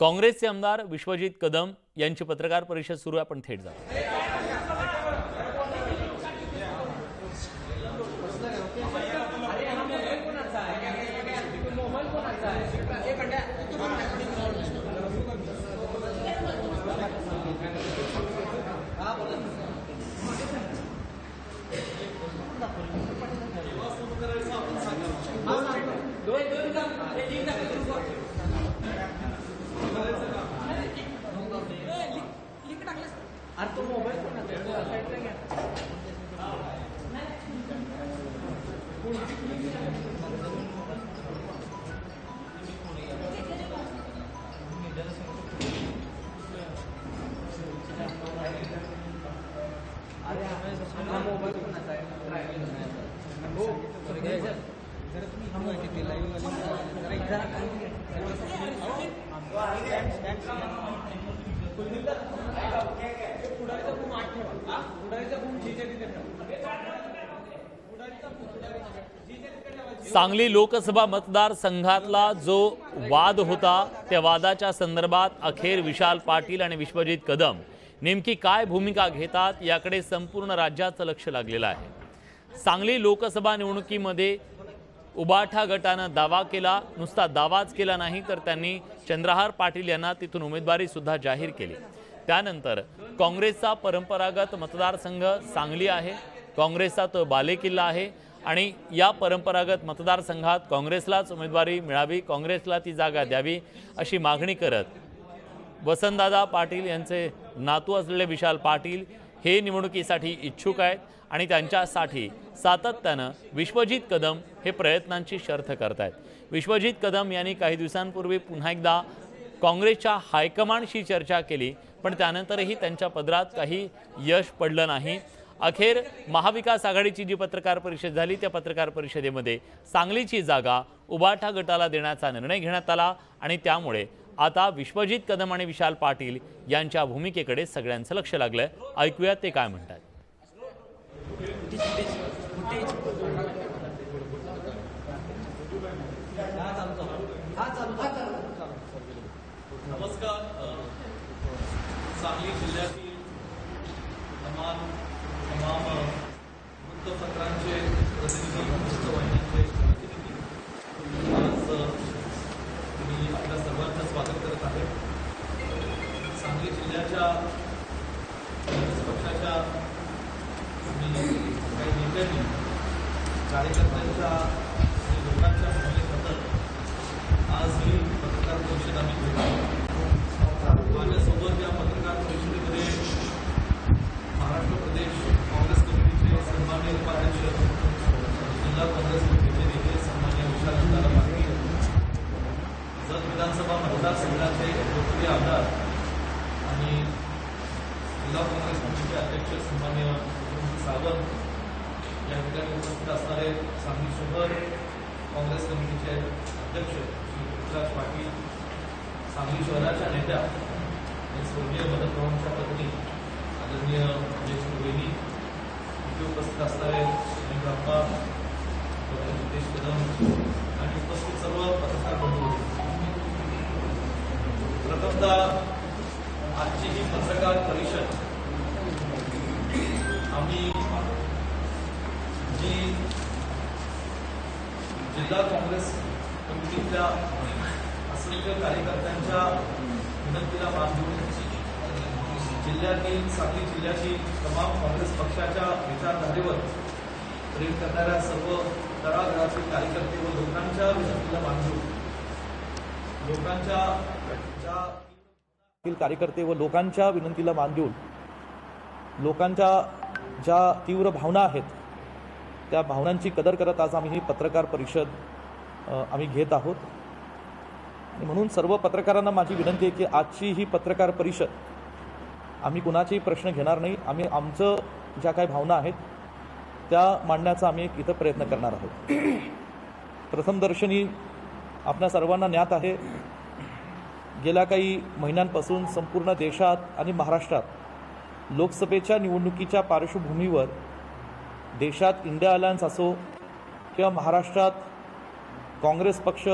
काँग्रेसचे आमदार विश्वजित कदम यांची पत्रकार परिषद सुरू आहे. आपण थेट जातो सांगली लोकसभा मतदारसंघातला जो वाद होता त्या वादाच्या संदर्भात अखेर विशाल पाटील आणि विश्वजित कदम नेमकी काय भूमिका घेतात याकडे संपूर्ण राज्याचं लक्ष लागलेलं आहे. सांगली लोकसभा निवडणुकीमध्ये उबाठा गटानं दावा केला नुसता दावाच केला नाही तर त्यांनी चंद्रहार पाटील यांना तिथून उमेदवारीसुद्धा जाहीर केली. त्यानंतर काँग्रेसचा परंपरागत मतदारसंघ सांगली आहे. काँग्रेसचा तो बालेकिल्ला आहे. आणि या परंपरागत मतदारसंघात काँग्रेसलाच उमेदवारी मिळावी काँग्रेसला ती जागा द्यावी अशी मागणी करत वसंतदादा पाटील यांचे नातू असलेले विशाल पाटील हे निवडणुकीसाठी इच्छुक आहेत आणि त्यांच्यासाठी सातत्यानं विश्वजित कदम हे प्रयत्नांची शर्थ करत आहेत विश्वजित कदम यांनी काही दिवसांपूर्वी पुन्हा एकदा काँग्रेसच्या हायकमांडशी चर्चा केली पण त्यानंतरही त्यांच्या पदरात काही यश पडलं नाही. अखेर महाविकास आघाडीची जी पत्रकार परिषद झाली त्या पत्रकार परिषदेमध्ये सांगलीची जागा उबाठा गटाला देण्याचा निर्णय घेण्यात आला आणि त्यामुळे आता विश्वजित कदम आणि विशाल पाटील यांच्या भूमिकेकडे सगळ्यांचं लक्ष लागलं ऐकूया ते काय म्हणतात. नमस्कार. सांगली जिल्ह्यातील तमाम तमाम अ, वृत्तपत्रांचे प्रतिनिधी वृत्तवाहिन्यांचे प्रतिनिधी आज अ, मी आपल्या सर्वांचं स्वागत करत आहे सांगली जिल्ह्याच्या काँग्रेस पक्षाच्या मी काही नेत्यांनी कार्यकर्त्यांच्या आणि लोकांच्या भूमिकेबद्दल आज ही पत्रकार परिषद आम्ही घेतली माझ्यासोबत या पत्रकार परिषदेमध्ये महाराष्ट्र प्रदेश काँग्रेस कमिटीचे सन्मान्य उपाध्यक्ष जिल्हा काँग्रेस कमिटीचे नेते सन्मान्य विशाल दादा पाटील जत विधानसभा मतदारसंघाचे लोकप्रिय आमदार आणि जिल्हा काँग्रेस कमिटीचे अध्यक्ष सन्मान्य सुनील सावंत या ठिकाणी उपस्थित असणारे सांगली शहर काँग्रेस कमिटीचे अध्यक्ष श्री पृथ्वीराज पाटील सांगली शहराच्या नेत्या आणि स्वर्गीय मदन पवारांच्या पत्नी आदरणीय जयश्री वहिनी इथे उपस्थित असणारे सुनील बाप्पा डॉक्टर कदम आणि उपस्थित सर्व पत्रकार बंधू. प्रथमतः आजची ही पत्रकार परिषद आम्ही जी जिल्हा काँग्रेस कमिटीतल्या असंख्य कार्यकर्त्यांच्या विनंतीला मान देऊन जिल्ह्यातील सांगली जिल्ह्यातील तमाम काँग्रेस पक्षाच्या विचारधारेवर प्रेम करणाऱ्या सर्व तळागळातील कार्यकर्ते व लोकांच्या विनंतीला मान देऊन लोकांच्या कार्यकर्ते व लोकांच्या विनंतीला मान देऊन लोकांच्या ज्या तीव्र भावना आहेत त्या भावनांची कदर करत आज आम्ही ही पत्रकार परिषद आम्ही घेत आहोत. म्हणून सर्व पत्रकारांना माझी विनंती आहे की आजची ही पत्रकार परिषद आम्ही कुणाचेही प्रश्न घेणार नाही. आम्ही आमचं ज्या काही भावना आहेत त्या मांडण्याचा आम्ही एक इथं प्रयत्न करणार आहोत. प्रथमदर्शनी आपल्या सर्वांना ज्ञात आहे गेल्या काही महिन्यांपासून संपूर्ण देशात आणि महाराष्ट्रात लोकसभेच्या निवडणुकीच्या पार्श्वभूमीवर देशात इंडिया अलायन्स असो किंवा महाराष्ट्रात काँग्रेस पक्ष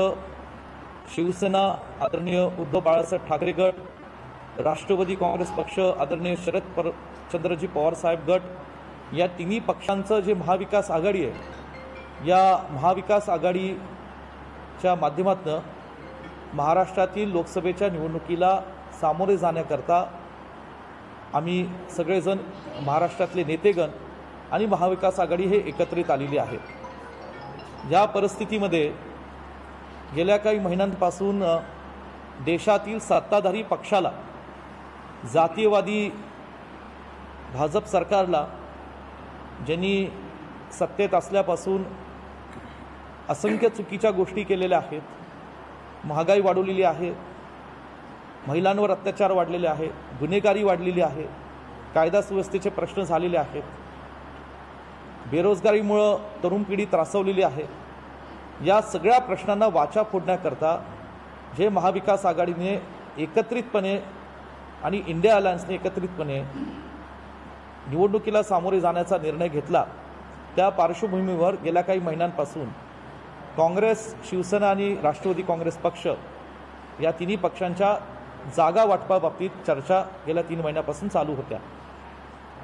शिवसेना आदरणीय उद्धव बाळासाहेब ठाकरे गट राष्ट्रवादी काँग्रेस पक्ष आदरणीय शरद पर चंद्रजी पवारसाहेब गट या तिन्ही पक्षांचं जे महाविकास आघाडी आहे या महाविकास आघाडीच्या माध्यमातून महाराष्ट्रातील लोकसभेच्या निवडणुकीला सामोरे जाण्याकरता आम्ही सगळेजण महाराष्ट्रातले नेतेगण आणि महाविकास आघाडी हे एकत्रित आलेली आहे या परिस्थितीमध्ये गेल्या काही महिन्यांपासून देशातील सत्ताधारी पक्षाला जातीयवादी भाजप सरकारला ज्यांनी सत्तेत असल्यापासून असंख्य चुकीच्या गोष्टी केलेल्या आहेत महागाई वाढवलेली आहे महिलांवर अत्याचार वाढलेले आहे गुन्हेगारी वाढलेली आहे कायदा सुव्यवस्थेचे प्रश्न झालेले आहेत बेरोजगारीमुळं तरुण पिढी त्रासवलेली आहे या सगळ्या प्रश्नांना वाचा फोडण्याकरता जे महाविकास आघाडीने एकत्रितपणे आणि इंडिया अलायन्सने एकत्रितपणे निवडणुकीला सामोरे जाण्याचा निर्णय घेतला त्या पार्श्वभूमीवर गेल्या काही महिन्यांपासून काँग्रेस शिवसेना आणि राष्ट्रवादी काँग्रेस पक्ष या तिन्ही पक्षांच्या जागा वाटपाबाबतीत चर्चा गेल्या तीन महिन्यापासून चालू होत्या.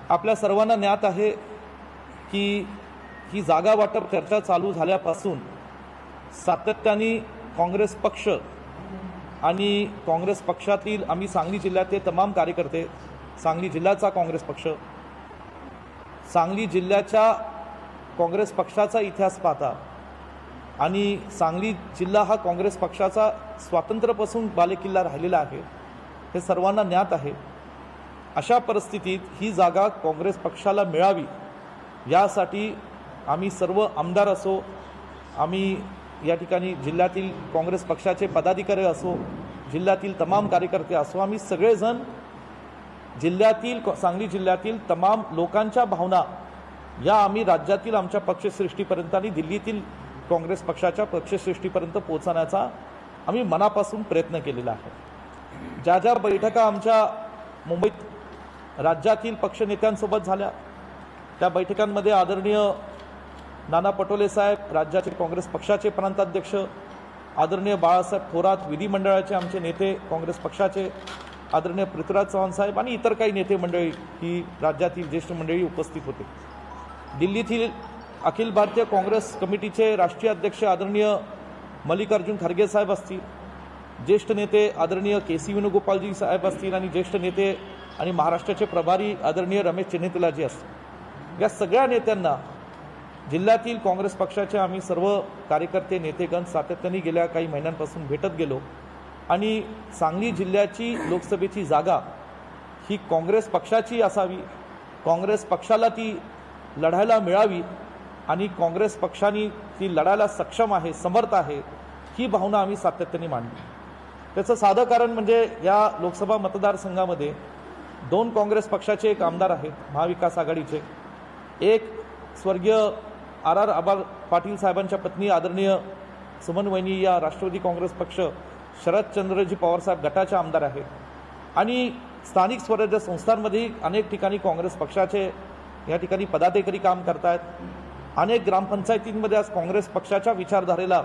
आपल्या सर्वांना ज्ञात आहे की ही जागा वाटप चर्चा चालू झाल्यापासून सातत्याने काँग्रेस पक्ष आणि काँग्रेस पक्षातील आम्ही सांगली जिल्ह्यातले तमाम कार्यकर्ते सांगली जिल्ह्याचा काँग्रेस पक्ष सांगली जिल्ह्याच्या काँग्रेस पक्षाचा इतिहास पाहता आणि सांगली जिल्हा हा काँग्रेस पक्षाचा स्वातंत्र्यापासून बालेकिल्ला राहिलेला आहे हे सर्वांना ज्ञात आहे. अशा परिस्थितीत ही जागा काँग्रेस पक्षाला मिळावी यासाठी आम्ही सर्व आमदार असो आम्ही या ठिकाणी जिल्ह्यातील काँग्रेस पक्षाचे पदाधिकारी असो जिल्ह्यातील तमाम कार्यकर्ते असो आम्ही सगळेजण जिल्ह्यातील सांगली जिल्ह्यातील तमाम लोकांच्या भावना या आम्ही राज्यातील आमच्या पक्षश्रेष्ठीपर्यंत आणि दिल्लीतील काँग्रेस पक्षाच्या पक्षश्रेष्ठीपर्यंत पोहोचवण्याचा आम्ही मनापासून प्रयत्न केलेला आहे. ज्या ज्या बैठका आमच्या मुंबईत राज्यातील पक्षनेत्यांसोबत झाल्या त्या बैठकांमध्ये आदरणीय नाना पटोले साहेब राज्याचे काँग्रेस पक्षाचे प्रांताध्यक्ष आदरणीय बाळासाहेब थोरात विधिमंडळाचे आमचे नेते काँग्रेस पक्षाचे आदरणीय पृथ्वीराज चव्हाण साहेब आणि इतर काही नेते मंडळी ही राज्यातील ज्येष्ठ मंडळी उपस्थित होते. दिल्लीतील अखिल भारतीय काँग्रेस कमिटीचे राष्ट्रीय अध्यक्ष आदरणीय मल्लिकार्जुन खरगे साहेब असतील ज्येष्ठ नेते आदरणीय के सी वेणुगोपालजी साहेब असतील आणि ज्येष्ठ नेते आणि महाराष्ट्राचे प्रभारी आदरणीय रमेश चेन्नेतिलाजी असतील. या सगळ्या नेत्यांना जिल्ह्यातील काँग्रेस पक्षाचे आम्ही सर्व कार्यकर्ते नेतेगण सातत्याने गेल्या काही महिन्यांपासून भेटत गेलो आणि सांगली जिल्ह्याची लोकसभेची जागा ही काँग्रेस पक्षाची असावी काँग्रेस पक्षाला ती लढायला मिळावी आणि काँग्रेस पक्षाने ती लढायला सक्षम आहे समर्थ आहे ही भावना आम्ही सातत्याने मांडली. त्याचं साधं कारण म्हणजे या लोकसभा मतदारसंघामध्ये दोन काँग्रेस पक्षाचे एक आमदार आहेत महाविकास आघाडीचे. एक स्वर्गीय आर आर आबाल पाटील साहेबांच्या पत्नी आदरणीय सुमन वैनी या राष्ट्रवादी काँग्रेस पक्ष शरदचंद्रजी पवारसाहेब गटाच्या आमदार आहेत. आणि स्थानिक स्वराज्य संस्थांमध्येही अनेक ठिकाणी काँग्रेस पक्षाचे या ठिकाणी पदाधिकारी काम करतायत. अनेक ग्रामपंचायतींमध्ये आज काँग्रेस पक्षाच्या विचारधारेला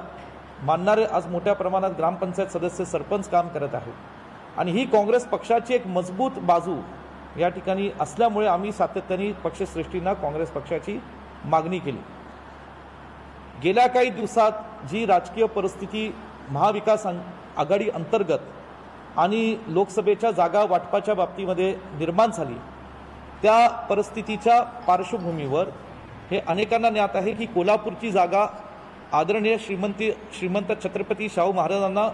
मानणारे आज मोठ्या प्रमाणात ग्रामपंचायत सदस्य सरपंच काम करत आहेत. आणि ही काँग्रेस पक्षाची एक मजबूत बाजू या ठिकाणी असल्यामुळे आम्ही सातत्याने पक्षश्रेष्ठींना काँग्रेस पक्षाची मागणी केली. गेल्या काही दिवसात जी राजकीय परिस्थिती महाविकास आघाडी अंतर्गत आणि लोकसभेच्या जागा वाटपाच्या बाबतीमध्ये निर्माण झाली त्या परिस्थितीच्या पार्श्वभूमीवर हे अनेकांना ज्ञात आहे की कोल्हापूरची जागा आदरणीय श्रीमंती श्रीमंत छत्रपती शाहू महाराजांना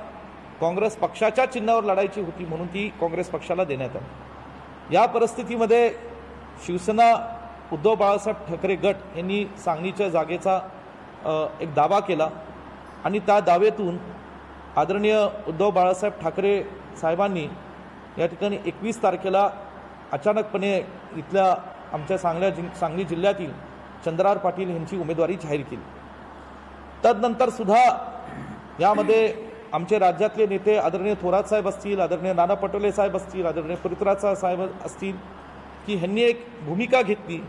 काँग्रेस पक्षाच्या चिन्हावर लढायची होती म्हणून ती काँग्रेस पक्षाला देण्यात आली. या परिस्थितीमध्ये शिवसेना उद्धव बाळासाहेब ठाकरे गट यांनी सांगलीच्या जागेचा एक दावा केला आणि त्या दावेतून आदरणीय उद्धव बाळासाहेब ठाकरे साहेबांनी या ठिकाणी एकवीस तारखेला अचानकपणे इथल्या आमच्या सांगल्या जिं सांगली जिल्ह्यातील चंद्रार पाटील यांची उमेदवारी जाहीर केली. तदनंतर सुद्धा यामध्ये आमचे राज्यातले नेते आदरणीय थोरात साहेब असतील आदरणीय नाना पटोले साहेब असतील आदरणीय पवित्राचा साहेब असतील की ह्यांनी एक भूमिका घेतली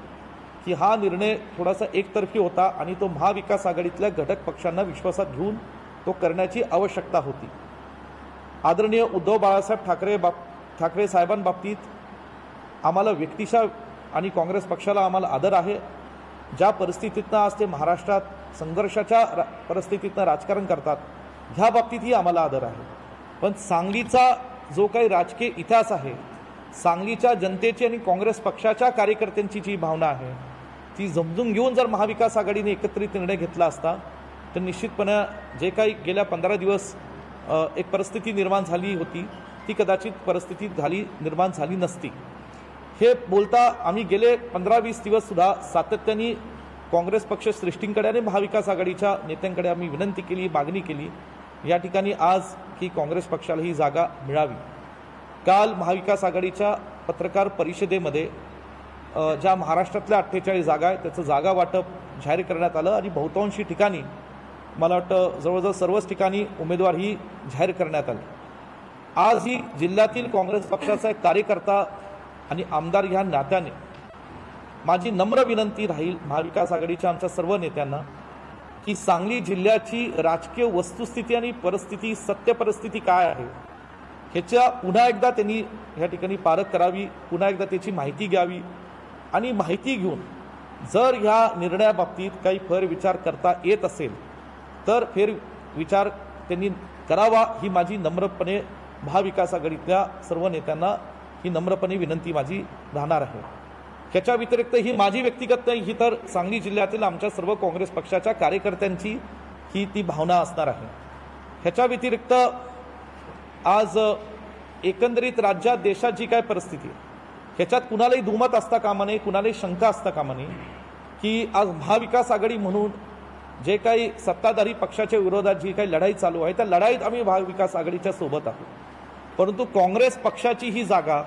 की हा निर्णय थोडासा एकतर्फी होता आणि तो महाविकास आघाडीतल्या घटक पक्षांना विश्वासात घेऊन तो करण्याची आवश्यकता होती. आदरणीय उद्धव बाळासाहेब ठाकरे बाब ठाकरे साहेबांबाबतीत आम्हाला व्यक्तिशा आणि काँग्रेस पक्षाला आम्हाला आदर आहे. ज्या परिस्थितीतनं आज ते महाराष्ट्रात संघर्षाच्या रा परिस्थितीतनं राजकारण करतात ह्या बाबतीतही आम्हाला आदर आहे. पण सांगलीचा जो काही राजकीय इतिहास आहे सांगलीच्या जनतेची आणि काँग्रेस पक्षाच्या कार्यकर्त्यांची जी भावना आहे ती समजून घेऊन जर महाविकास आघाडीने एकत्रित निर्णय घेतला असता तर निश्चितपणे जे काही गेल्या पंधरा दिवस एक परिस्थिती निर्माण झाली होती ती कदाचित परिस्थिती झाली निर्माण झाली नसती. हे बोलता आम्ही गेले पंधरा वीस दिवससुद्धा सातत्याने काँग्रेस पक्ष श्रेष्ठींकडे आणि महाविकास आघाडीच्या नेत्यांकडे आम्ही विनंती केली मागणी केली. या ठिकाणी आज की काँग्रेस पक्षाला ही जागा मिळावी. काल महाविकास आघाडीच्या पत्रकार परिषदेमध्ये ज्या महाराष्ट्रातल्या अठ्ठेचाळीस जागा आहेत त्याचं जागा वाटप जाहीर करण्यात आलं आणि बहुतांशी ठिकाणी मला वाटतं जवळजवळ सर्वच ठिकाणी उमेदवारही जाहीर करण्यात आले. आजही जिल्ह्यातील काँग्रेस पक्षाचा एक कार्यकर्ता आणि आमदार ह्या नात्याने माझी नम्र विनंती राहील महाविकास आघाडीच्या आमच्या सर्व नेत्यांना की सांगली जिल्ह्याची राजकीय वस्तुस्थिती आणि परिस्थिती सत्य परिस्थिती काय आहे ह्याच्या पुन्हा एकदा त्यांनी ह्या ठिकाणी पारख करावी पुन्हा एकदा त्याची माहिती घ्यावी. आणि माहिती घेऊन जर ह्या निर्णयाबाबतीत काही फेरविचार करता येत असेल तर फेर विचार त्यांनी करावा ही माझी नम्रपणे महाविकास आघाडीतल्या सर्व नेत्यांना ही नम्रपणे विनंती माझी राहणार आहे. ह्याच्या व्यतिरिक्त ही माझी व्यक्तिगत नाही ही तर सांगली जिल्ह्यातील आमच्या सर्व काँग्रेस पक्षाच्या कार्यकर्त्यांची ही ती भावना असणार आहे. ह्याच्या व्यतिरिक्त आज एकंदरीत राज्यात देशात जी काय परिस्थिती आहे ह्याच्यात कुणालाही दुमत असता कामा नये कुणालाही शंका असता कामा नये की आज महाविकास आघाडी म्हणून जे काही सत्ताधारी पक्षाच्या विरोधात जी काही लढाई चालू आहे त्या लढाईत आम्ही महाविकास आघाडीच्या सोबत आहोत. परंतु काँग्रेस पक्षाची ही जागा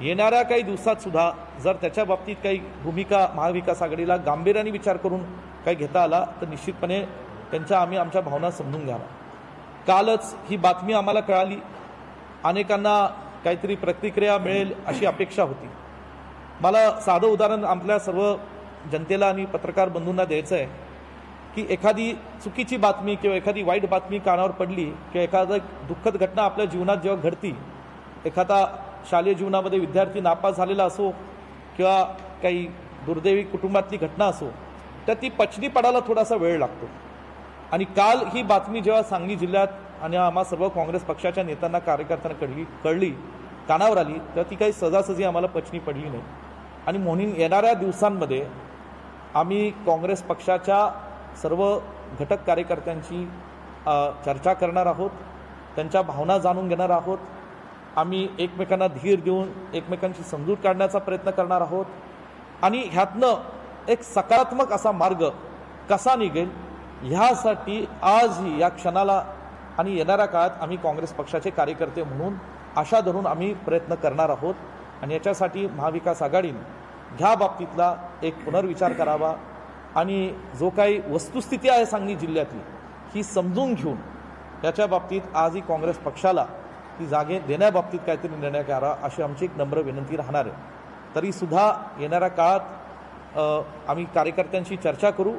येणाऱ्या काही दिवसात सुद्धा जर त्याच्या बाबतीत काही भूमिका महाविकास आघाडीला गांभीर्याने विचार करून काही घेता आला तर निश्चितपणे त्यांच्या आम्ही आमच्या भावना समजून घ्यावा. कालच ही बातमी आम्हाला कळाली. अनेकांना काहीतरी प्रतिक्रिया मिळेल अशी अपेक्षा होती. मला साधं उदाहरण आपल्या सर्व जनतेला आणि पत्रकार बंधूंना द्यायचं आहे की एखादी चुकीची बातमी किंवा एखादी वाईट बातमी कानावर पडली किंवा एखादं दुःखद घटना आपल्या जीवनात जेव्हा घडती एखादा शालेय जीवनामध्ये विद्यार्थी नापास झालेला असो किंवा काही दुर्दैवी कुटुंबातली घटना असो तर ती पचनी पडायला थोडासा वेळ लागतो. आणि काल ही बातमी जेव्हा सांगली जिल्ह्यात आणि आम्हा सर्व काँग्रेस पक्षाच्या नेत्यांना कार्यकर्त्यांना कळली कळली कानावर आली तर ती काही सजासजी आम्हाला पचनी पडली नाही. आणि म्हणून येणाऱ्या दिवसांमध्ये आम्ही काँग्रेस पक्षाच्या सर्व घटक कार्यकर्त्यांची चर्चा करणार आहोत त्यांच्या भावना जाणून घेणार आहोत. आम्ही एकमेकांना धीर देऊन एकमेकांची समजूत काढण्याचा प्रयत्न करणार आहोत. आणि ह्यातनं एक सकारात्मक असा मार्ग कसा निघेल ह्यासाठी आजही या क्षणाला आणि येणाऱ्या काळात आम्ही काँग्रेस पक्षाचे कार्यकर्ते म्हणून आशा धरून आम्ही प्रयत्न करणार आहोत. आणि याच्यासाठी महाविकास आघाडीनं ह्या बाबतीतला एक पुनर्विचार करावा. आणि जो काही वस्तुस्थिती आहे सांगली जिल्ह्यातली ही समजून घेऊन याच्या बाबतीत आजही काँग्रेस पक्षाला ती जागे देण्याबाबतीत काहीतरी निर्णय करा अशी आमची एक नम्र विनंती राहणार आहे. तरीसुद्धा येणाऱ्या काळात आम्ही कार्यकर्त्यांशी चर्चा करू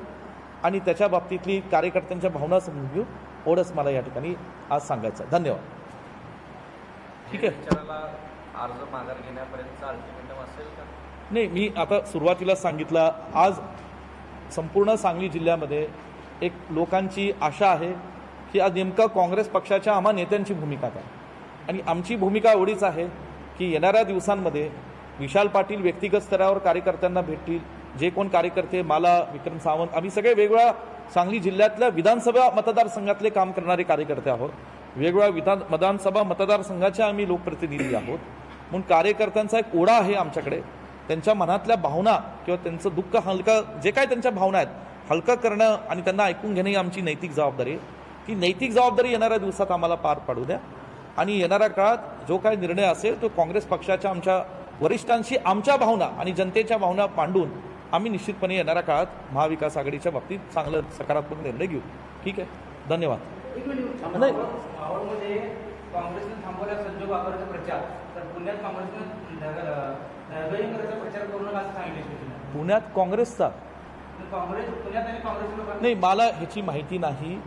आणि त्याच्या बाबतीतली कार्यकर्त्यांच्या भावना समजून घेऊ. एवढंच मला या ठिकाणी आज सांगायचं आहे. धन्यवाद. ठीक आहे. अर्ज माघार घेण्यापर्यंतचा अल्टिमेटम असेल का? नाही मी आता सुरुवातीला सांगितलं आज संपूर्ण सांगली जिल्ह्यामध्ये एक लोकांची आशा आहे की आज नेमकं काँग्रेस पक्षाच्या आम्हा नेत्यांची भूमिका काय? आणि आमची भूमिका एवढीच आहे की येणाऱ्या दिवसांमध्ये विशाल पाटील व्यक्तिगत स्तरावर कार्यकर्त्यांना भेटतील जे कोण कार्यकर्ते मला विक्रम सावंत आम्ही सगळे वेगवेगळ्या सांगली जिल्ह्यातल्या विधानसभा मतदारसंघातले काम करणारे कार्यकर्ते आहोत. वेगवेगळ्या विधान विधानसभा मतदारसंघाचे आम्ही लोकप्रतिनिधी आहोत. म्हणून कार्यकर्त्यांचा एक ओढा आहे आमच्याकडे. त्यांच्या मनातल्या भावना किंवा त्यांचं दुःख हलकं जे काय त्यांच्या भावना आहेत हलकं करणं आणि त्यांना ऐकून घेणं ही आमची नैतिक जबाबदारी आहे. ती नैतिक जबाबदारी येणाऱ्या दिवसात आम्हाला पार पाडू द्या. आणि येणाऱ्या काळात जो काय निर्णय असेल तो काँग्रेस पक्षाच्या आमच्या वरिष्ठांशी आमच्या भावना आणि जनतेच्या भावना मांडून आम्ही निश्चितपणे येणाऱ्या काळात महाविकास आघाडीच्या बाबतीत चांगलं सकारात्मक निर्णय घेऊ. ठीक आहे? धन्यवाद. नाही. मावळमध्ये काँग्रेसने थांबवल्या संजोग वापराचा प्रचार. तर पुण्यात काँग्रेसने ढगळीकरांचा प्रचार करू नका असं सांगितले शिवसेना पुण्यात काँग्रेसचा? काँग्रेस पुण्यात आणि काँग्रेस लोकांनी नाही मला ह्याची माहिती नाही.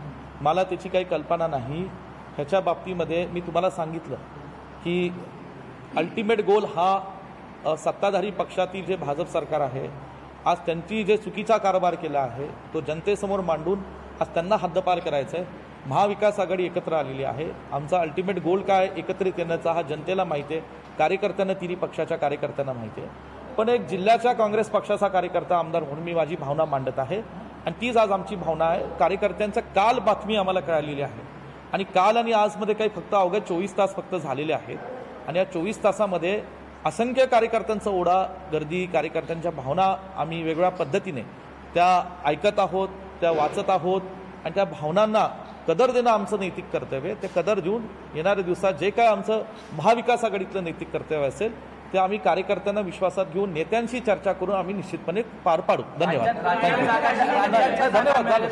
मला त्याची काही कल्पना नाही. ह्याच्या बाबतीमध्ये मी तुम्हाला सांगितलं की अल्टिमेट गोल हा सत्ताधारी पक्षातील जे भाजप सरकार आहे आज त्यांची जे चुकीचा कारभार केला आहे तो जनतेसमोर मांडून आज त्यांना हद्दपार करायचं आहे. महाविकास आघाडी एकत्र आलेली आहे. आमचा अल्टिमेट गोल काय एकत्रित येण्याचा हा जनतेला माहिती आहे. कार्यकर्त्यांना तिन्ही पक्षाच्या कार्यकर्त्यांना माहिती आहे. पण एक जिल्ह्याच्या काँग्रेस पक्षाचा कार्यकर्ता आमदार म्हणून मी माझी भावना मांडत आहे. आणि तीच आज आमची भावना आहे. कार्यकर्त्यांचं काल बातमी आम्हाला कळालेली आहे. आणि काल आणि आजमध्ये काही फक्त अवघ्या चोवीस तास फक्त झालेले आहेत. आणि या चोवीस तासामध्ये असंख्य कार्यकर्त्यांचा ओढा गर्दी कार्यकर्त्यांच्या भावना आम्ही वेगवेगळ्या पद्धतीने त्या ऐकत आहोत त्या वाचत आहोत आणि त्या भावनांना कदर देणं आमचं नैतिक कर्तव्य ते कदर देऊन येणाऱ्या दिवसात जे काय आमचं महाविकास आघाडीतलं नैतिक कर्तव्य असेल ते आम्ही कार्यकर्त्यांना विश्वासात घेऊन नेत्यांशी चर्चा करून आम्ही निश्चितपणे पार पाडू. धन्यवाद. धन्यवाद.